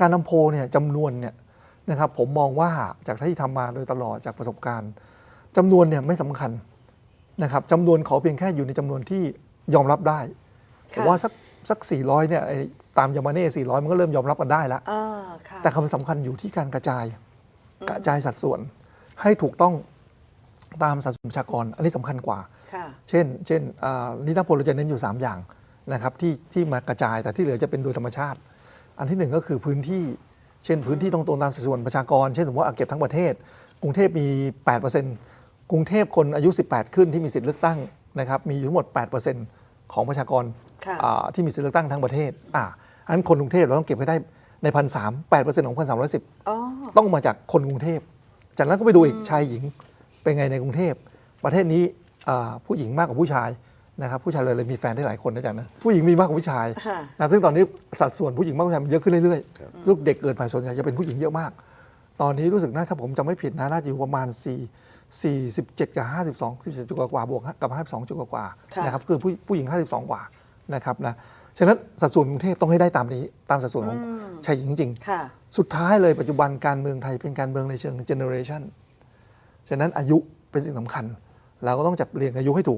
การนำโพลเนี่ยจำนวนเนี่ยนะครับผมมองว่าจากที่ทำมาโดยตลอดจากประสบการณ์จำนวนเนี่ยไม่สำคัญนะครับจำนวนขอเพียงแค่อยู่ในจำนวนที่ยอมรับได้ผมค่ะว่าสักสัก400เนี่ยไอ้ตามยามาเน่400มันก็เริ่มยอมรับกันได้แล้วอ่าค่ะแต่คำสำคัญอยู่ที่การกระจาย กระจายสัดส่วน ให้ถูกต้องตามสัดส่วนประชากร อันนี้สำคัญกว่าค่ะเช่น เช่นอ่านิทานโพลเราจะเน้นอยู่ 3 อย่างนะครับที่ที่มากระจายแต่ที่เหลือจะเป็นโดยธรรมชาติ อันที่หนึ่งก็คือพื้นที่ เช่นพื้นที่ต้องตรงตามสัดส่วนประชากร เช่นสมมติว่าเอาเก็บทั้งประเทศ กรุงเทพมี 8%กรุงเทพคนอายุ 18 ขึ้นที่มีสิทธิเลือกตั้งนะครับมีอยู่ทั้งหมด 8%ของประชากรค่ะอ่าที่มีสิทธิเลือกตั้งทั้งประเทศอ่าอันนั้นคนกรุงเทพเราต้องเก็บให้ได้ในพันสามแปดเปอร์เซ็นต์ของพันสามร้อยสิบอ๋อต้องมาจากคนกรุงเทพ จากนั้นก็ไปดูอีกชายหญิงเป็นไงในกรุงเทพ ประเทศนี้อ่าผู้หญิงมากกว่าผู้ชาย นะครับผู้ชายเลยเลยมีแฟนได้หลายคนนะจ๊ะนะผู้หญิงมีมากกว่าผู้ชายค่ะนะซึ่งตอนนี้สัดส่วนผู้หญิงมากกว่าผู้ชายมันเยอะขึ้นเรื่อยๆ ลูกเด็กเกิดใหม่ส่วนใหญ่จะเป็นผู้หญิงเยอะมาก ตอนนี้รู้สึกนะถ้าผมจำไม่ผิดนะน่าจะอยู่ประมาณ 4 47 กับ 52 17จุดกว่าๆบวกกับ 52จุดกว่าๆค่ะนะครับคือผู้ผู้หญิง 52 กว่านะครับนะฉะนั้นสัดส่วนกรุงเทพต้องให้ได้ตามนี้ตามสัดส่วนของชายหญิงจริงค่ะสุดท้ายเลยปัจจุบันการเมืองไทยเป็นการเมืองในเชิงเจเนอเรชันฉะนั้นอายุเป็นสิ่งสำคัญ เราก็ต้องจับเรียงอายุให้ถูก